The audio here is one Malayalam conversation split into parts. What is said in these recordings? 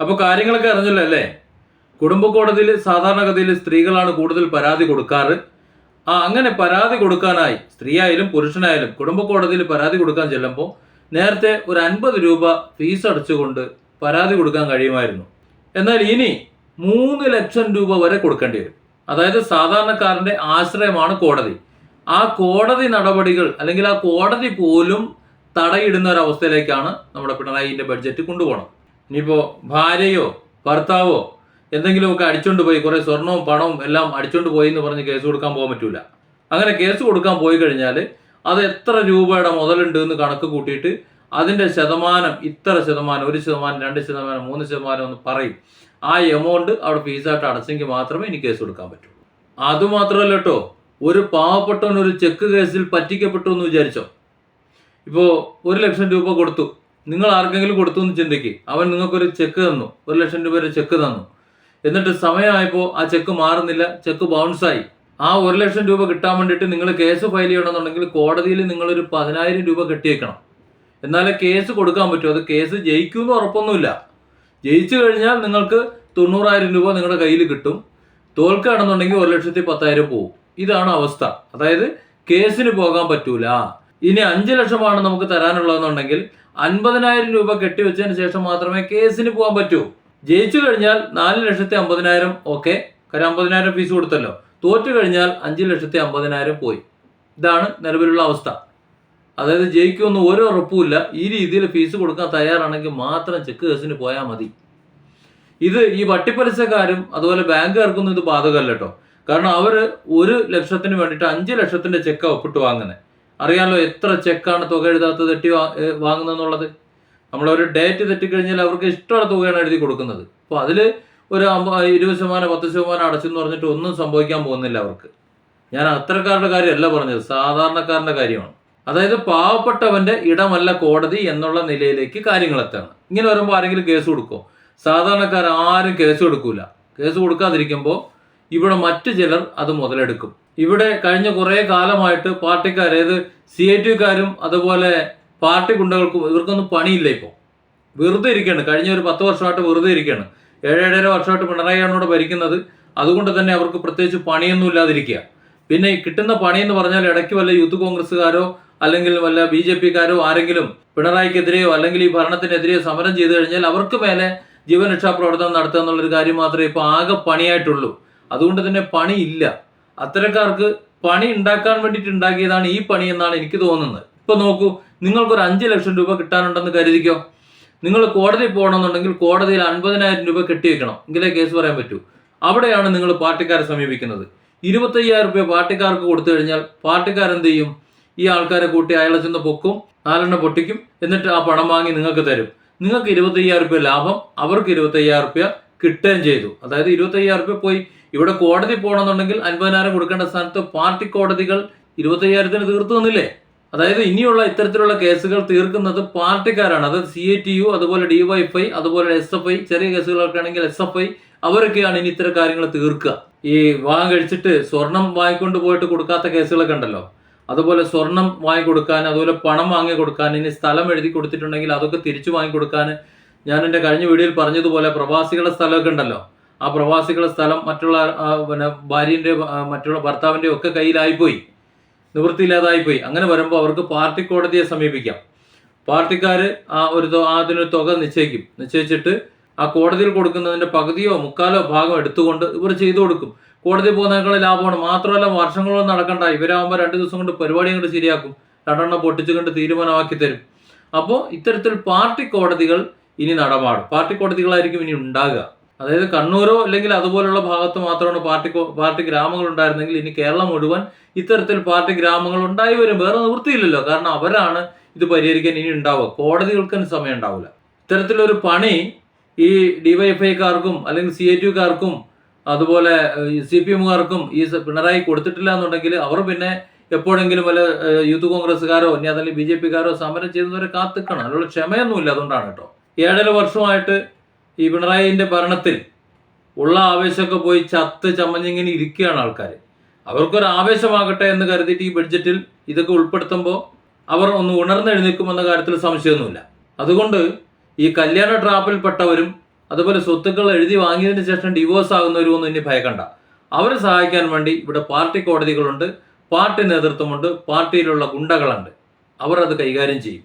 അപ്പോൾ കാര്യങ്ങളൊക്കെ അറിഞ്ഞല്ലോ അല്ലേ? കുടുംബ കോടതിയിൽ സാധാരണഗതിയിൽ സ്ത്രീകളാണ് കൂടുതൽ പരാതി കൊടുക്കാറ്. ആ അങ്ങനെ പരാതി കൊടുക്കാനായി സ്ത്രീയായാലും പുരുഷനായാലും കുടുംബ കോടതിയിൽ പരാതി കൊടുക്കാൻ ചെല്ലുമ്പോൾ നേരത്തെ ഒരു അൻപത് രൂപ ഫീസ് അടച്ചുകൊണ്ട് പരാതി കൊടുക്കാൻ കഴിയുമായിരുന്നു. എന്നാൽ ഇനി മൂന്ന് ലക്ഷം രൂപ വരെ കൊടുക്കേണ്ടി വരും. അതായത് സാധാരണക്കാരന്റെ ആശ്രയമാണ് കോടതി. ആ കോടതി നടപടികൾ അല്ലെങ്കിൽ ആ കോടതി പോലും തടയിടുന്ന ഒരു അവസ്ഥയിലേക്കാണ് നമ്മുടെ പിണറായിന്റെ ബഡ്ജറ്റ് കൊണ്ടുപോകണം ഇനിയിപ്പോൾ ഭാര്യയോ ഭർത്താവോ എന്തെങ്കിലുമൊക്കെ അടിച്ചോണ്ട് പോയി കുറേ സ്വർണവും പണവും എല്ലാം അടിച്ചോണ്ട് പോയി എന്ന് പറഞ്ഞ് കേസ് കൊടുക്കാൻ പോകാൻ പറ്റൂല. അങ്ങനെ കേസ് കൊടുക്കാൻ പോയി കഴിഞ്ഞാൽ അത് എത്ര രൂപയുടെ മുതലുണ്ട് എന്ന് കണക്ക് കൂട്ടിയിട്ട് അതിന്റെ ശതമാനം ഇത്ര ശതമാനം ഒരു ശതമാനം രണ്ട് ശതമാനം മൂന്ന് ശതമാനം എന്ന് പറയും. ആ എമൗണ്ട് അവിടെ ഫീസായിട്ട് അടച്ചെങ്കിൽ മാത്രമേ ഇനി കേസ് കൊടുക്കാൻ പറ്റുള്ളൂ അതുമാത്രമല്ല കേട്ടോ ഒരു പാവപ്പെട്ടവൻ ഒരു ചെക്ക് കേസിൽ പറ്റിക്കപ്പെട്ടു എന്ന് വിചാരിച്ചോ? ഇപ്പോൾ ഒരു ലക്ഷം രൂപ കൊടുത്തു. നിങ്ങൾ ആർക്കെങ്കിലും കൊടുത്തു എന്ന് ചിന്തിക്ക്. അവൻ നിങ്ങൾക്കൊരു ചെക്ക് തന്നു. ഒരു ലക്ഷം രൂപയുടെ ചെക്ക് തന്നു. എന്നിട്ട് സമയമായപ്പോൾ ആ ചെക്ക് മാറുന്നില്ല. ചെക്ക് ബൗൺസായി ആ ഒരു ലക്ഷം രൂപ കിട്ടാൻ വേണ്ടിയിട്ട് നിങ്ങൾ കേസ് ഫയൽ ചെയ്യണമെന്നുണ്ടെങ്കിൽ കോടതിയിൽ നിങ്ങളൊരു പതിനായിരം രൂപ കെട്ടിയേക്കണം എന്നാലേ കേസ് കൊടുക്കാൻ പറ്റൂ. അത് കേസ് ജയിക്കുമെന്ന് ഉറപ്പൊന്നുമില്ല. ജയിച്ചു കഴിഞ്ഞാൽ നിങ്ങൾക്ക് തൊണ്ണൂറായിരം രൂപ നിങ്ങളുടെ കയ്യിൽ കിട്ടും. തോൽക്കുകയാണെന്നുണ്ടെങ്കിൽ ഒരു ലക്ഷത്തി പത്തായിരം പോകും ഇതാണ് അവസ്ഥ. അതായത് കേസിന് പോകാൻ പറ്റൂല. ഇനി അഞ്ച് ലക്ഷമാണ് നമുക്ക് തരാനുള്ളതെന്നുണ്ടെങ്കിൽ അൻപതിനായിരം രൂപ കെട്ടിവെച്ചതിന് ശേഷം മാത്രമേ കേസിന് പോകാൻ പറ്റൂ. ജയിച്ചു കഴിഞ്ഞാൽ നാല് ലക്ഷത്തി അമ്പതിനായിരം ഓക്കെ. കാരണം അമ്പതിനായിരം ഫീസ് കൊടുത്തല്ലോ. തോറ്റു കഴിഞ്ഞാൽ അഞ്ച് ലക്ഷത്തി അമ്പതിനായിരം പോയി. ഇതാണ് നിലവിലുള്ള അവസ്ഥ. അതായത് ജയിക്കുമെന്ന് ഒരു ഉറപ്പുമില്ല ഈ രീതിയിൽ ഫീസ് കൊടുക്കാൻ തയ്യാറാണെങ്കിൽ മാത്രം ചെക്ക് കേസിന് പോയാൽ മതി. ഇത് ഈ വട്ടിപ്പലിശക്കാരും അതുപോലെ ബാങ്കുകാർക്കൊന്നും ഇത് ബാധകമല്ല കേട്ടോ. കാരണം അവർ ഒരു ലക്ഷത്തിന് വേണ്ടിയിട്ട് അഞ്ച് ലക്ഷത്തിന്റെ ചെക്ക് ഒപ്പിട്ട് വാങ്ങുന്നത് അറിയാലോ എത്ര ചെക്കാണ് തുക എഴുതാത്ത തെറ്റി വാങ്ങുന്നതെന്നുള്ളത്. നമ്മളൊരു ഡേറ്റ് തെറ്റിക്കഴിഞ്ഞാൽ അവർക്ക് ഇഷ്ടമുള്ള തുകയാണ് എഴുതി കൊടുക്കുന്നത്. അപ്പോൾ അതിൽ ഒരു ഇരുപത് ശതമാനം പത്ത് ശതമാനം അടച്ചെന്ന് പറഞ്ഞിട്ട് ഒന്നും സംഭവിക്കാൻ പോകുന്നില്ല അവർക്ക്. ഞാൻ അത്തരക്കാരുടെ കാര്യമല്ല പറഞ്ഞത് സാധാരണക്കാരന്റെ കാര്യമാണ്. അതായത് പാവപ്പെട്ടവന്റെ ഇടമല്ല കോടതി എന്നുള്ള നിലയിലേക്ക് കാര്യങ്ങൾ ഇങ്ങനെ വരുമ്പോൾ ആരെങ്കിലും കേസ് കൊടുക്കുമോ സാധാരണക്കാർ ആരും കേസ് കൊടുക്കൂല. കേസ് കൊടുക്കാതിരിക്കുമ്പോൾ ഇവിടെ മറ്റു ചിലർ അത് മുതലെടുക്കും. ഇവിടെ കഴിഞ്ഞ കുറേ കാലമായിട്ട് പാർട്ടിക്കാർ ഏത് സി ഐ ടിക്കാരും അതുപോലെ പാർട്ടി ഗുണ്ടകൾക്കും ഇവർക്കൊന്നും പണിയില്ല ഇപ്പോൾ. വെറുതെ ഇരിക്കുകയാണ്. കഴിഞ്ഞ ഒരു പത്ത് വർഷമായിട്ട് വെറുതെ ഇരിക്കുകയാണ്. ഏഴേഴര വർഷമായിട്ട് പിണറായിയാണ് ഇവിടെ ഭരിക്കുന്നത്. അതുകൊണ്ട് തന്നെ അവർക്ക് പ്രത്യേകിച്ച് പണിയൊന്നും ഇല്ലാതിരിക്കുക. പിന്നെ കിട്ടുന്ന പണി എന്ന് പറഞ്ഞാൽ ഇടയ്ക്ക് വല്ല യൂത്ത് കോൺഗ്രസ്സുകാരോ അല്ലെങ്കിൽ വല്ല ബി ജെ പിക്കാരോ ആരെങ്കിലും പിണറായിക്കെതിരെയോ അല്ലെങ്കിൽ ഈ ഭരണത്തിനെതിരെയോ സമരം ചെയ്തു കഴിഞ്ഞാൽ അവർക്ക് മേലെ ജീവൻ രക്ഷാപ്രവർത്തനം നടത്തുക എന്നുള്ളൊരു കാര്യം മാത്രമേ ഇപ്പോൾ ആകെ പണിയായിട്ടുള്ളൂ. അതുകൊണ്ട് തന്നെ പണിയില്ല. അത്തരക്കാർക്ക് പണി ഉണ്ടാക്കാൻ വേണ്ടിയിട്ട് ഉണ്ടാക്കിയതാണ് ഈ പണി എന്നാണ് എനിക്ക് തോന്നുന്നത്. ഇപ്പൊ നോക്കൂ നിങ്ങൾക്കൊരു അഞ്ച് ലക്ഷം രൂപ കിട്ടാനുണ്ടെന്ന് കരുതിക്കോ? നിങ്ങൾ കോടതി പോകണമെന്നുണ്ടെങ്കിൽ കോടതിയിൽ അൻപതിനായിരം രൂപ കെട്ടിവെക്കണം. എങ്കിലേ കേസ് പറയാൻ പറ്റൂ. അവിടെയാണ് നിങ്ങൾ പാർട്ടിക്കാരെ സമീപിക്കുന്നത്. ഇരുപത്തയ്യായിരം രൂപ പാർട്ടിക്കാർക്ക് കൊടുത്തു കഴിഞ്ഞാൽ പാർട്ടിക്കാരെന്ത് ചെയ്യും? ഈ ആൾക്കാരെ കൂട്ടി അയാളെ ചെന്ന് പൊക്കും നാലെണ്ണം പൊട്ടിക്കും എന്നിട്ട് ആ പണം വാങ്ങി നിങ്ങൾക്ക് തരും. നിങ്ങൾക്ക് ഇരുപത്തയ്യായിരം രൂപ ലാഭം അവർക്ക് ഇരുപത്തയ്യായിരം രൂപ കിട്ടുകയും ചെയ്തു. അതായത് ഇരുപത്തയ്യായിരം രൂപ പോയി ഇവിടെ കോടതി പോകണമെന്നുണ്ടെങ്കിൽ അൻപതിനായിരം കൊടുക്കേണ്ട സ്ഥാനത്ത് പാർട്ടി കോടതികൾ ഇരുപത്തയ്യായിരത്തിന് തീർത്തു തന്നില്ലേ? അതായത് ഇനിയുള്ള ഇത്തരത്തിലുള്ള കേസുകൾ തീർക്കുന്നത് പാർട്ടിക്കാരാണ്. അതായത് സി എ ടി യു അതുപോലെ ഡി ഡിവൈഎഫ്ഐ അതുപോലെ എസ് എഫ് ഐ ചെറിയ കേസുകളൊക്കെ എസ് എഫ് ഐ അവരൊക്കെയാണ് ഇനി ഇത്തരം കാര്യങ്ങൾ തീർക്കുക. ഈ വിവാഹം കഴിച്ചിട്ട് സ്വർണം വാങ്ങിക്കൊണ്ട് പോയിട്ട് കൊടുക്കാത്ത കേസുകളൊക്കെ ഉണ്ടല്ലോ. അതുപോലെ സ്വർണം വാങ്ങി കൊടുക്കാൻ അതുപോലെ പണം വാങ്ങി കൊടുക്കാൻ ഇനി സ്ഥലം എഴുതി കൊടുത്തിട്ടുണ്ടെങ്കിൽ അതൊക്കെ തിരിച്ചു വാങ്ങി കൊടുക്കാൻ ഞാൻ എന്റെ കഴിഞ്ഞ വീഡിയോയിൽ പറഞ്ഞതുപോലെ പ്രവാസികളുടെ സ്ഥലമൊക്കെ ഉണ്ടല്ലോ. ആ പ്രവാസികളുടെ സ്ഥലം മറ്റുള്ള പിന്നെ ഭാര്യന്റെ മറ്റുള്ള ഭർത്താവിന്റെ ഒക്കെ കയ്യിലായിപ്പോയി. നിവൃത്തിയില്ലാതായിപ്പോയി. അങ്ങനെ വരുമ്പോൾ അവർക്ക് പാർട്ടി കോടതിയെ സമീപിക്കാം. പാർട്ടിക്കാർ ആ ഒരു അതിനൊരു തുക നിശ്ചയിക്കും. നിശ്ചയിച്ചിട്ട് ആ കോടതിയിൽ കൊടുക്കുന്നതിന്റെ പകുതിയോ മുക്കാലോ ഭാഗം എടുത്തുകൊണ്ട് ഇവർ ചെയ്തു കൊടുക്കും. കോടതി പോകുന്നതിനേക്കാൾ ലാഭമാണ്. മാത്രമല്ല വർഷങ്ങളോളം നടക്കണ്ട. ഇവരാകുമ്പോൾ രണ്ട് ദിവസം കൊണ്ട് പരിപാടി അങ്ങോട്ട് ശരിയാക്കും. രണ്ടെണ്ണം പൊട്ടിച്ചു കൊണ്ട് തീരുമാനമാക്കി തരും. അപ്പോൾ ഇത്തരത്തിൽ പാർട്ടി കോടതികൾ ഇനി നടപാടും പാർട്ടി കോടതികളായിരിക്കും ഇനി ഉണ്ടാകുക. അതായത് കണ്ണൂരോ അല്ലെങ്കിൽ അതുപോലുള്ള ഭാഗത്ത് മാത്രമാണ് പാർട്ടി പാർട്ടി ഗ്രാമങ്ങൾ ഉണ്ടായിരുന്നെങ്കിൽ ഇനി കേരളം മുഴുവൻ ഇത്തരത്തിൽ പാർട്ടി ഗ്രാമങ്ങൾ ഉണ്ടായി വരും. വേറെ നിവൃത്തിയില്ലല്ലോ. കാരണം അവരാണ് ഇത് പരിഹരിക്കാൻ ഇനി ഉണ്ടാവുക. കോടതികൾക്ക് തന്നെ സമയം ഉണ്ടാവില്ല ഇത്തരത്തിലൊരു പണി ഈ ഡിവൈഎഫ്ഐക്കാർക്കും അല്ലെങ്കിൽ സി ഐ ടിക്കാർക്കും അതുപോലെ സി പി എമ്മുകാർക്കും ഈ പിണറായി കൊടുത്തിട്ടില്ല എന്നുണ്ടെങ്കിൽ അവർ പിന്നെ എപ്പോഴെങ്കിലും വല്ല യൂത്ത് കോൺഗ്രസ്സുകാരോ ഇനി അതല്ലെങ്കിൽ ബി ജെ പിക്കാരോ സമരം ചെയ്യുന്നവരെ കാത്തിക്കണം. അതിനുള്ള ക്ഷമയൊന്നുമില്ല അതുകൊണ്ടാണ് കേട്ടോ. ഏഴര വർഷമായിട്ട് ഈ പിണറായിന്റെ ഭരണത്തിൽ ഉള്ള ആവേശമൊക്കെ പോയി ചത്ത് ചമഞ്ഞിങ്ങനെ ഇരിക്കുകയാണ് ആൾക്കാർ അവർക്കൊരു ആവേശമാകട്ടെ എന്ന് കരുതിയിട്ട് ഈ ബഡ്ജറ്റിൽ ഇതൊക്കെ ഉൾപ്പെടുത്തുമ്പോൾ അവർ ഒന്ന് ഉണർന്നെഴുന്നേൽക്കുമെന്ന കാര്യത്തിൽ സംശയമൊന്നുമില്ല. അതുകൊണ്ട് ഈ കല്യാണ ട്രാപ്പിൽപ്പെട്ടവരും അതുപോലെ സ്വത്തുക്കൾ എഴുതി വാങ്ങിയതിന് ശേഷം ഡിവോഴ്സ് ആകുന്നവരും ഒന്നും ഇനി ഭയക്കണ്ട. അവരെ സഹായിക്കാൻ വേണ്ടി ഇവിടെ പാർട്ടി കോടതികളുണ്ട് പാർട്ടി നേതൃത്വമുണ്ട് പാർട്ടിയിലുള്ള ഗുണ്ടകളുണ്ട്. അവർ അത് കൈകാര്യം ചെയ്യും.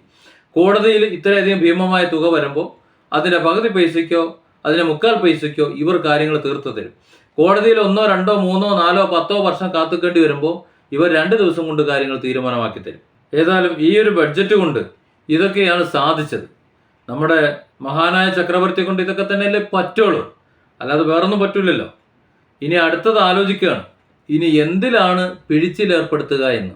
കോടതിയിൽ ഇത്രയധികം ഭീമമായ തുക വരുമ്പോൾ അതിന്റെ പകുതി പൈസയ്ക്കോ അതിന്റെ മുക്കാൽ പൈസയ്ക്കോ ഇവർ കാര്യങ്ങൾ തീർത്തു തരും. കോടതിയിൽ ഒന്നോ രണ്ടോ മൂന്നോ നാലോ പത്തോ വർഷം കാത്തുക്കേണ്ടി വരുമ്പോൾ ഇവർ രണ്ട് ദിവസം കൊണ്ട് കാര്യങ്ങൾ തീരുമാനമാക്കി തരും. ഏതായാലും ഈ ഒരു ബഡ്ജറ്റ് കൊണ്ട് ഇതൊക്കെയാണ് സാധിച്ചത്. നമ്മുടെ മഹാനായ ചക്രവർത്തി കൊണ്ട് ഇതൊക്കെ തന്നെയല്ലേ പറ്റുള്ളൂ. അല്ലാതെ വേറൊന്നും പറ്റില്ലല്ലോ ഇനി അടുത്തത് ആലോചിക്കുകയാണ്. ഇനി എന്തിലാണ് പിഴിച്ചിലേർപ്പെടുത്തുക എന്ന്.